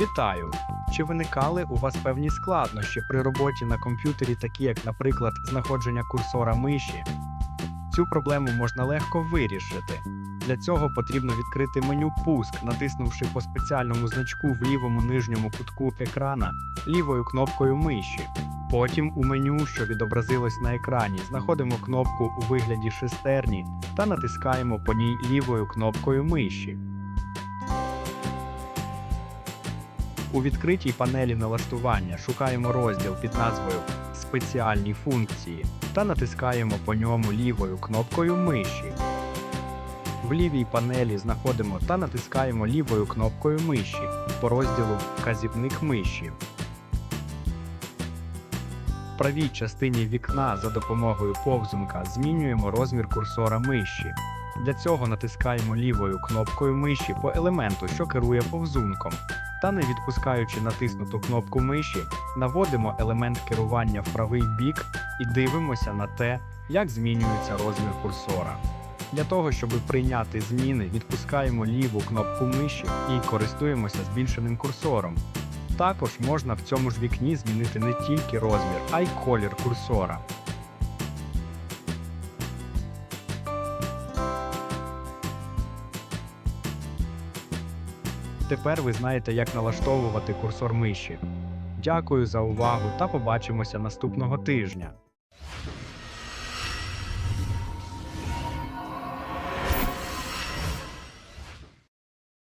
Вітаю! Чи виникали у вас певні складнощі при роботі на комп'ютері, такі як, наприклад, знаходження курсора миші? Цю проблему можна легко вирішити. Для цього потрібно відкрити меню Пуск, натиснувши по спеціальному значку в лівому нижньому кутку екрана лівою кнопкою миші. Потім у меню, що відобразилось на екрані, знаходимо кнопку у вигляді шестерні та натискаємо по ній лівою кнопкою миші. У відкритій панелі налаштування шукаємо розділ під назвою Спеціальні функції та натискаємо по ньому лівою кнопкою миші. В лівій панелі знаходимо та натискаємо лівою кнопкою миші по розділу Вказівник миші. В правій частині вікна за допомогою повзунка змінюємо розмір курсора миші. Для цього натискаємо лівою кнопкою миші по елементу, що керує повзунком, та не відпускаючи натиснуту кнопку миші, наводимо елемент керування в правий бік і дивимося на те, як змінюється розмір курсора. Для того, щоб прийняти зміни, відпускаємо ліву кнопку миші і користуємося збільшеним курсором. Також можна в цьому ж вікні змінити не тільки розмір, а й колір курсора. Тепер ви знаєте, як налаштовувати курсор миші. Дякую за увагу та побачимося наступного тижня.